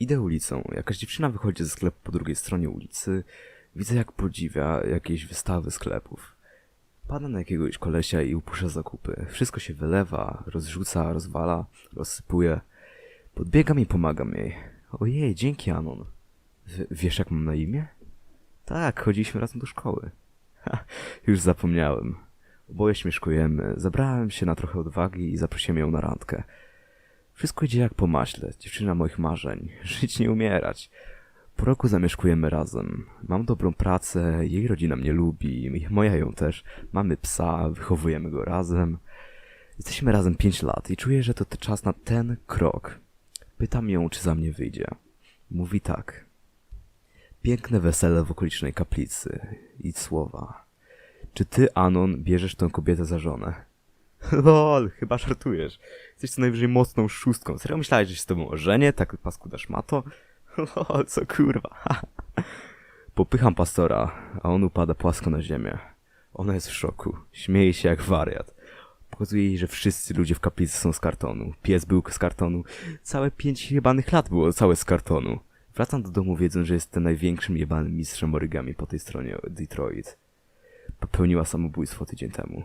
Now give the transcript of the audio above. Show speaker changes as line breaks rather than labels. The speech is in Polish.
Idę ulicą, jakaś dziewczyna wychodzi ze sklepu po drugiej stronie ulicy. Widzę jak podziwia jakieś wystawy sklepów. Pada na jakiegoś kolesia i upusza zakupy. Wszystko się wylewa, rozrzuca, rozwala, rozsypuje. Podbiegam i pomagam jej. Ojej, dzięki Anon. W- wiesz jak mam na imię? Tak, chodziliśmy razem do szkoły. Ha, już zapomniałem. Oboje śmieszkujemy. Zabrałem się na trochę odwagi i zaprosiłem ją na randkę. Wszystko idzie jak po maśle. Dziewczyna moich marzeń. Żyć nie umierać. Po roku zamieszkujemy razem. Mam dobrą pracę, jej rodzina mnie lubi, moja ją też. Mamy psa, wychowujemy go razem. Jesteśmy razem pięć lat i czuję, że to czas na ten krok. Pytam ją, czy za mnie wyjdzie. Mówi tak. Piękne wesele w okolicznej kaplicy. I słowa. Czy ty, Anon, bierzesz tę kobietę za żonę? Lol, chyba żartujesz. Jesteś co najwyżej mocną szóstką. Serio myślałeś, że się z tobą ożenię? Tak paskuda szmato? Lol, co kurwa. Popycham pastora, a on upada płasko na ziemię. Ona jest w szoku. Śmieje się jak wariat. Pokazuje jej, że wszyscy ludzie w kaplicy są z kartonu. Pies był z kartonu. Całe pięć jebanych lat było całe z kartonu. Wracam do domu wiedząc, że jestem największym jebanym mistrzem origami po tej stronie Detroit. Popełniła samobójstwo tydzień temu.